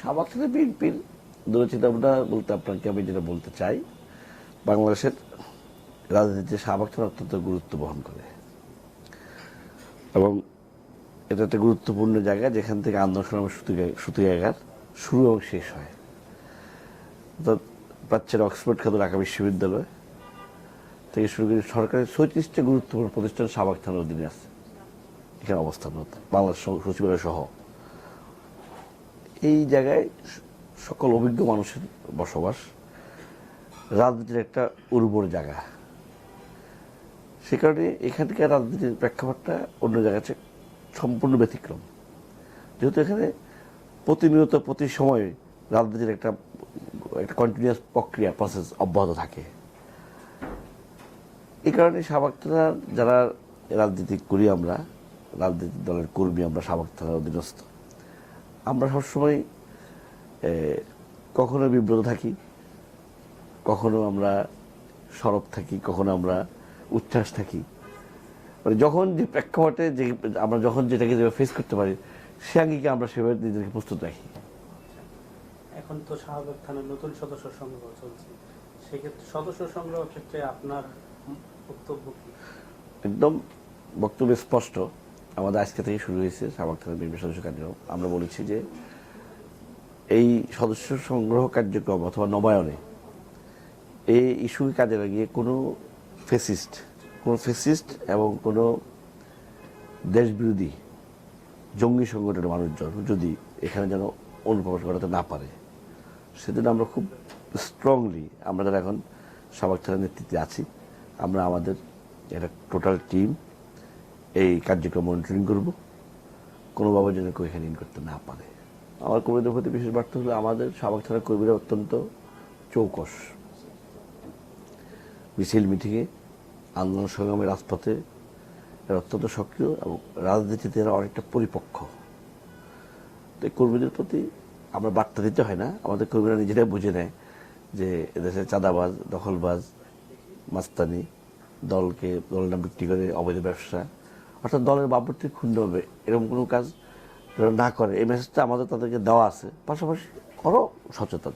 সাবাক থেকে বিএনপির দূরচিন্তা বলতে আপনাকে আমি যেটা বলতে চাই, বাংলাদেশের রাজনীতিতে সাবাক অত্যন্ত গুরুত্ব বহন করে। এবং এটা একটা গুরুত্বপূর্ণ জায়গা যেখান থেকে আন্দোলন সংগ্রামের সুতি জায়গার শুরু এবং শেষ হয়। অর্থাৎ প্রাচ্যের অক্সফোর্ড খ্যাত ঢাকা বিশ্ববিদ্যালয় থেকে শুরু করে সরকারের ছয়ত্রিশটা গুরুত্বপূর্ণ প্রতিষ্ঠান সাবাক থানার অধীনে আছে। এখানে অবস্থানরত বাংলাদেশ সচিবালয় সহ। এই জায়গায় সকল অভিজ্ঞ মানুষের বসবাস। রাজনীতির একটা উর্বর জায়গা। সে কারণে এখানকার রাজনীতির প্রেক্ষাপটটা অন্য জায়গার চেয়ে সম্পূর্ণ ব্যতিক্রম। যেহেতু এখানে প্রতিনিয়ত, প্রতি সময় রাজনীতির একটা একটা কন্টিনিউয়াস প্রক্রিয়া প্রসেস অব্যাহত থাকে। এই কারণে সাবাক যারা রাজনীতি করি আমরা রাজনৈতিক দলের কর্মী আমরা সাবাক থানার অধীনস্থ। আমরা সবসময় কখনো বিব্রত থাকি কখনো আমরা সরব থাকি কখনো আমরা উচ্ছ্বাস থাকি। মানে যখন যে প্রেক্ষাপটে যে আমরা যখন যেটাকে যেভাবে ফেস করতে পারি সে আঙ্গিকে আমরা সেভাবে নিজেদেরকে প্রস্তুত রাখি। এখন তো শাহবাগ থানার নতুন সদস্য সংগ্রহ চলছে। সেক্ষেত্রে সদস্য সংগ্রহ ক্ষেত্রে আপনার বক্তব্য একদম বক্তব্য স্পষ্ট। আমাদের আজকে থেকে শুরু হয়েছে সাবাক থানার বিএনপি সদস্য কার্যক্রম। আমরা বলেছি যে এই সদস্য সংগ্রহ কার্যক্রম অথবা নবায়নে এই ইস্যুকে কাজে লাগিয়ে কোনো ফেসিস্ট কোনো ফেসিস্ট এবং কোনো দেশবিরোধী জঙ্গি সংগঠনের মানুষজন যদি এখানে যেন অনুপ্রবেশ ঘটাতে না পারে, সেজন্য আমরা খুব স্ট্রংলি আমরা যারা এখন সাবাক থানার নেতৃত্বে আছি, আমরা আমাদের একটা টোটাল টিম এই কার্যক্রম মনিটরিং করব। কোনোভাবে যেন কেউ ইন করতে না পারে। আমার কর্মীদের প্রতি বিশেষ বার্তা হলো, আমাদের সাবাক ছাড়া কর্মীরা অত্যন্ত চৌকস। মিছিল মিটিংয়ে আন্দোলন সংগ্রামে রাজপথে এরা অত্যন্ত সক্রিয় এবং রাজনীতিতে এরা অনেকটা পরিপক্ক। তো কর্মীদের প্রতি আমরা বার্তা দিতে হয় না। আমাদের কর্মীরা নিজেরাই বুঝে নেয় যে এদেশে চাঁদাবাজ, দখলবাজ, মাস্তানি, দলকে দল নাম বিক্রি করে অবৈধ ব্যবসা অর্থাৎ দলের বাবরটি ক্ষুণ্ণ হবে, এরকম কোনো কাজ না করে। এই মেসেজটা আমাদের তাদেরকে দেওয়া আছে। পাশাপাশি করো সচেতন।